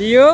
Leo?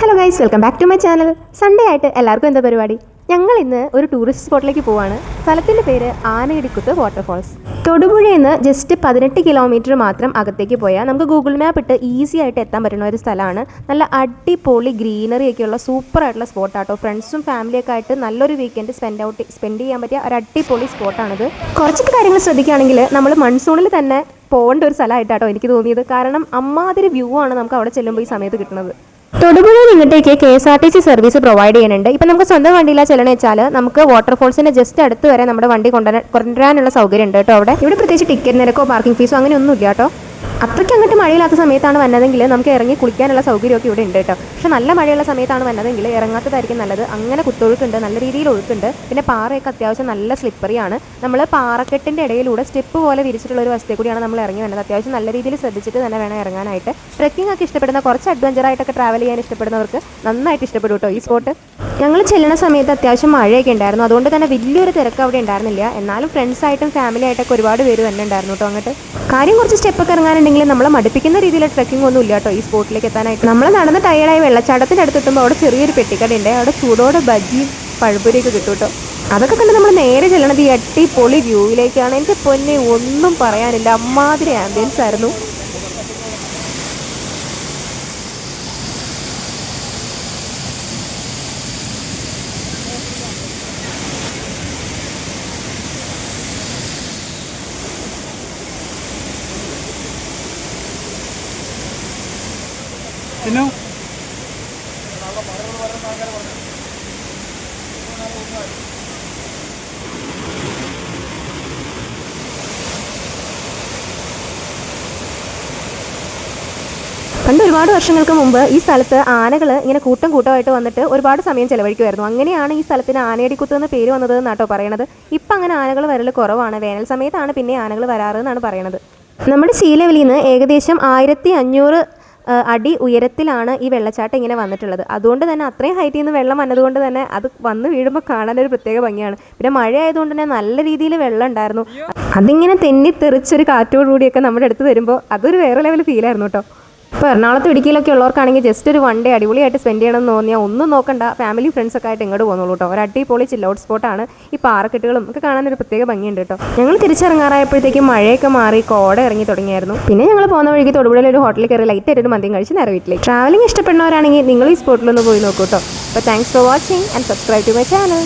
Hello guys welcome back to my channel Sunday ആയിട്ട് എല്ലാവർക്കും എന്താ പരിപാടി? ഞങ്ങൾ ഇന്ന് ഒരു ടൂറിസ്റ്റ് സ്പോട്ടിലേക്ക് പോവാണ്. സ്ഥലത്തിന്റെ പേര് ആനയിടിക്കുത്ത് വാട്ടർഫോൾസ് തൊടുപുഴയിൽ നിന്ന് ജസ്റ്റ് പതിനെട്ട് കിലോമീറ്റർ മാത്രം അകത്തേക്ക് പോയാൽ നമുക്ക് ഗൂഗിൾ മാപ്പ് ഇട്ട് ഈസി ആയിട്ട് എത്താൻ പറ്റുന്ന ഒരു സ്ഥലമാണ്. നല്ല അടിപൊളി ഗ്രീനറി ഒക്കെയുള്ള സൂപ്പർ ആയിട്ടുള്ള സ്പോട്ടാട്ടോ ഫ്രണ്ട്സും ഫാമിലിയൊക്കെ ആയിട്ട് നല്ലൊരു വീക്കെൻഡ് സ്പെൻഡ് ഔട്ട് സ്പെൻഡ് ചെയ്യാൻ പറ്റിയ ഒരു അടിപൊളി സ്പോട്ടാണിത് കുറച്ചൊക്കെ കാര്യങ്ങൾ ശ്രദ്ധിക്കുകയാണെങ്കിൽ നമ്മൾ മൺസൂണിൽ തന്നെ പോകേണ്ട ഒരു സ്ഥലമായിട്ടാട്ടോ എനിക്ക് തോന്നിയത്. കാരണം അമ്മാതിരി വ്യൂ ആണ് നമുക്ക് അവിടെ ചെല്ലുമ്പോൾ ഈ സമയത്ത് കിട്ടുന്നത്. തൊടുപുഴയിൽ ഇങ്ങോട്ടേക്ക് K S R T C service provide ചെയ്യുന്നുണ്ട്. ഇപ്പം നമുക്ക് സ്വന്തം വണ്ടിയില്ല ചെല്ലണമെന്ന് വെച്ചാൽ നമുക്ക് വാട്ടർഫോൾസിന്റെ ജസ്റ്റ് അടുത്ത് വരെ നമ്മുടെ വണ്ടി കൊണ്ടുവരാനുള്ള സൗകര്യം ഉണ്ട് കേട്ടോ അവിടെ. ഇവിടെ പ്രത്യേകിച്ച് ടിക്കറ്റ് നിരക്കോ പാർക്കിംഗ് ഫീസോ അങ്ങനെ ഒന്നും ഇല്ല കേട്ടോ. അത്രയ്ക്ക് അങ്ങോട്ട് മഴയില്ലാത്ത സമയത്താണ് വന്നതെങ്കിൽ നമുക്ക് ഇറങ്ങി കുളിക്കാനുള്ള സൗകര്യമൊക്കെ ഇവിടെ ഉണ്ട് കേട്ടോ. പക്ഷെ നല്ല മഴയുള്ള സമയത്താണ് വന്നതെങ്കിൽ ഇറങ്ങാത്തതായിരിക്കും നല്ലത്. അങ്ങനെ കുത്തൊഴുക്കുണ്ട് നല്ല രീതിയിൽ ഒഴുക്കുണ്ട്. പിന്നെ പാറയൊക്കെ അത്യാവശ്യം നല്ല സ്ലിപ്പറിയാണ്. നമ്മൾ പാറക്കെട്ടിന്റെ ഇടയിലൂടെ സ്റ്റെപ്പ് പോലെ വിരിച്ചിട്ടുള്ള ഒരു വസ്തു കൂടിയാണ് നമ്മൾ ഇറങ്ങി വന്നത്. അത്യാവശ്യം നല്ല രീതിയിൽ ശ്രദ്ധിച്ചിട്ട് തന്നെ വേണം ഇറങ്ങാനായിട്ട്. ട്രക്കിംഗ് ഒക്കെ ഇഷ്ടപ്പെടുന്ന കുറച്ച് അഡ്വഞ്ചറായിട്ടൊക്കെ ട്രാവൽ ചെയ്യാൻ ഇഷ്ടപ്പെടുന്നവർക്ക് നന്നായിട്ട് ഇഷ്ടപ്പെടും കേട്ടോ ഈ സ്പോട്ട് ഞങ്ങൾ ചെല്ലുന്ന സമയത്ത് അത്യാവശ്യം മഴയൊക്കെ ഉണ്ടായിരുന്നു. അതുകൊണ്ട് തന്നെ വലിയൊരു തിരക്ക് അവിടെ ഉണ്ടായിരുന്നില്ല. എന്നാലും ഫ്രണ്ട്സായിട്ടും ഫാമിലി ആയിട്ടൊക്കെ ഒരുപാട് പേര് തന്നെ ഉണ്ടായിരുന്നു കേട്ടോ അങ്ങോട്ട്. കാര്യം കുറച്ച് സ്റ്റെപ്പൊക്കെ ഇറങ്ങാനുണ്ടെങ്കിൽ നമ്മളെ മടുപ്പിക്കുന്ന രീതിയിൽ ട്രക്കിംഗ് ഒന്നും ഇല്ല കേട്ടോ ഈ സ്പോട്ടിലേക്ക് എത്താനായിട്ട്. നമ്മൾ നടന്ന് ടയർഡായി വെള്ളച്ചാട്ടത്തിന്റെ അടുത്ത് എത്തുമ്പോൾ അവിടെ ചെറിയൊരു പെട്ടിക്കടയുണ്ട് അവിടെ ചൂടോടെ ബജ്ജിയും പഴുപൊരിയൊക്കെ കിട്ടും കേട്ടോ. അതൊക്കെ കണ്ട് നമ്മൾ നേരെ ചെല്ലണത് ഈ അട്ടിപ്പൊളി വ്യൂവിലേക്കാണ് എനിക്ക് പൊന്നെ ഒന്നും പറയാനില്ല. അമ്മാതിരി ആംബിയൻസ് ആയിരുന്നു. ചിന്നു പണ്ട് ഒരുപാട് വർഷങ്ങൾക്ക് മുമ്പ് ഈ സ്ഥലത്ത് ആനകൾ ഇങ്ങനെ കൂട്ടം കൂട്ടമായിട്ട് വന്നിട്ട് ഒരുപാട് സമയം ചെലവഴിക്കുമായിരുന്നു. അങ്ങനെയാണ് ഈ സ്ഥലത്തിന് ആനയടിക്കുത്ത് എന്ന് പേര് വന്നത് എന്നാട്ടോ പറയണത്. ഇപ്പം അങ്ങനെ ആനകൾ വരൽ കുറവാണ്. വേനൽ സമയത്താണ് പിന്നെ ആനകൾ വരാറ് എന്നാണ് പറയണത്. നമ്മുടെ സീ ലെവലിൽ ഏകദേശം ആയിരത്തി അഞ്ഞൂറ് അടി ഉയരത്തിലാണ് ഈ വെള്ളച്ചാട്ടം ഇങ്ങനെ വന്നിട്ടുള്ളത്. അതുകൊണ്ട് തന്നെ അത്രയും ഹൈറ്റിൽ നിന്ന് വെള്ളം വന്നതുകൊണ്ട് തന്നെ അത് വന്ന് വീഴുമ്പോൾ കാണാൻ ഒരു പ്രത്യേക ഭംഗിയാണ്. പിന്നെ മഴ ആയതുകൊണ്ട് തന്നെ നല്ല രീതിയിൽ വെള്ളം ഉണ്ടായിരുന്നു. അതിങ്ങനെ തെന്നി തെറിച്ചൊരു കാറ്റോടുകൂടിയൊക്കെ നമ്മുടെ അടുത്ത് വരുമ്പോൾ അതൊരു വേറെ ലെവൽ ഫീലായിരുന്നു കേട്ടോ. ഇപ്പോൾ എറണാകുളത്ത് ഇടുക്കിയിലൊക്കെ ഉള്ളവർക്കാണെങ്കിൽ ജസ്റ്റ് ഒരു വൺ ഡേ അടിപൊളിയായിട്ട് സ്പെൻഡ് ചെയ്യണമെന്ന് തോന്നിയാൽ ഒന്നും നോക്കണ്ട. ഫാമിലി ഫ്രണ്ട്സ് ഒക്കെ ആയിട്ട് ഇങ്ങോട്ട് പോകുന്നുള്ളൂ കേട്ടോ ഒരു അടിപൊളി ചില്ലൗട്ട് സ്പോട്ടാണ് ഈ പാറക്കെട്ടുകളും ഒക്കെ കാണാൻ ഒരു പ്രത്യേക ഭംഗിയുണ്ട് കേട്ടോ ഞങ്ങൾ തിരിച്ചിറങ്ങാറായപ്പോഴത്തേക്കും മഴയൊക്കെ മാറി കോട ഇറങ്ങി തുടങ്ങിയായിരുന്നു. പിന്നെ ഞങ്ങൾ പോകുന്ന വഴിക്ക് തൊടുപുഴയിൽ ഒരു ഹോട്ടലിൽ കയറി ലൈറ്റ് ആയിട്ട് ഒരു മദ്യം കഴിച്ച് നേരെ വീട്ടിലേക്ക്. ട്രാവലിംഗ് ഇഷ്ടപ്പെടുന്നവരാണെങ്കിൽ നിങ്ങൾ ഈ സ്പോട്ടിലൊന്ന് പോയി നോക്കൂ കേട്ടോ അപ്പോൾ thanks for watching and subscribe to my channel